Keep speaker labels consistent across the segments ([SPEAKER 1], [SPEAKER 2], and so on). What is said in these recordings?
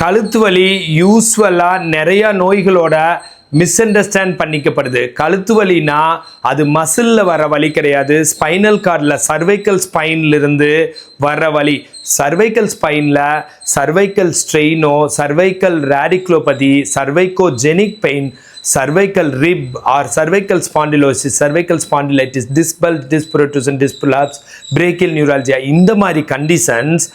[SPEAKER 1] கழுத்து வலி யூஸ்வலாக நிறைய நோய்களோட மிஸ் அண்டர்ஸ்டாண்ட் பண்ணிக்கப்படுது. கழுத்து வலினா அது மசிலில் வர வலி கிடையாது. ஸ்பைனல் கார்டில் சர்வைக்கல் ஸ்பைன்லேருந்து வர வலி. சர்வைக்கல் ஸ்பைனில் cervical ஸ்ட்ரெயினோ cervical radiculopathy cervicogenic pain cervical rib or cervical spondylosis cervical spondylitis disc bulge disc protrusion disc பிரேக்கில் disc இந்த மாதிரி கண்டிஷன்ஸ்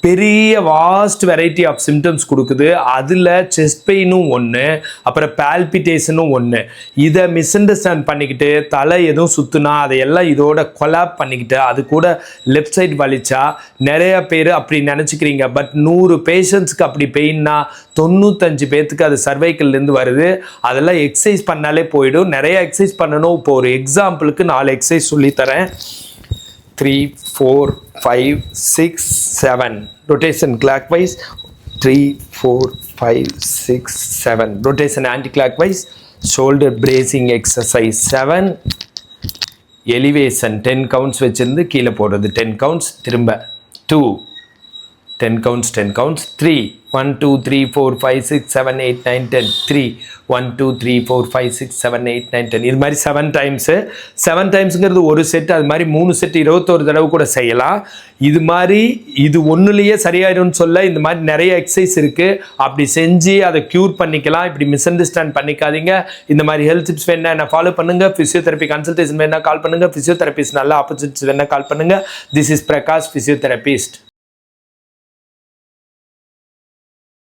[SPEAKER 1] பெரிய வாஸ்ட் வெரைட்டி ஆஃப் சிம்டம்ஸ் கொடுக்குது. அதில் செஸ்ட் பெயினும் ஒன்று அப்புறம் பால்பிட்டேஷனும் ஒன்று இதை மிஸ் அண்டர்ஸ்டாண்ட் பண்ணிக்கிட்டு தலை எதுவும் சுற்றுனா அதையெல்லாம் இதோட கொலாப் பண்ணிக்கிட்டு அது கூட லெஃப்ட் சைட் வலிச்சா நிறைய பேர் அப்படி நினச்சிக்கிறீங்க. பட் நூறு பேஷண்ட்ஸ்க்கு அப்படி பெயின்னா தொண்ணூத்தஞ்சு பேர்த்துக்கு அது சர்வைக்கல்லேருந்து வருது. அதெல்லாம் எக்ஸசைஸ் பண்ணாலே போயிடும். நிறைய எக்ஸசைஸ் பண்ணணும். இப்போ ஒரு எக்ஸாம்பிளுக்கு நாலு எக்ஸசைஸ் சொல்லித்தரேன். Three four five six seven rotation clockwise three four five six seven rotation anti clockwise shoulder bracing exercise seven elevation ten counts வச்சுருந்து கீழே போடுறது டென் கவுண்ட்ஸ் திரும்ப two ten counts ten counts three one two three four five six seven eight nine ten three one two three four five six seven eight nine ten இது மாதிரி seven times seven டைம்ஸுங்கிறது ஒரு set அது மாதிரி மூணு set இருபத்தோரு தடவை கூட செய்யலாம். இது மாதிரி இது ஒன்றுலேயே சரியாயிடும்னு சொல்ல இந்த மாதிரி நிறைய எக்ஸசைஸ் இருக்குது அப்படி செஞ்சு அதை க்யூர் பண்ணிக்கலாம். இப்படி மிஸ் அண்டர்ஸ்டாண்ட் பண்ணிக்காதீங்க. இந்த மாதிரி ஹெல்த் டிப்ஸ் வேணா என்ன ஃபாலோ பண்ணுங்கள் ஃபிசியோதெரப்பி கன்சல்டேஷன் வேணா கால் பண்ணுங்கள் ஃபிசியோதெரபிஸ்ட் நல்ல ஆப்பர்ச்சுனிட்டிஸ் வேணா கால் பண்ணுங்கள் திஸ் இஸ் பிரகாஷ் ஃபிசியோதெரபிஸ்ட்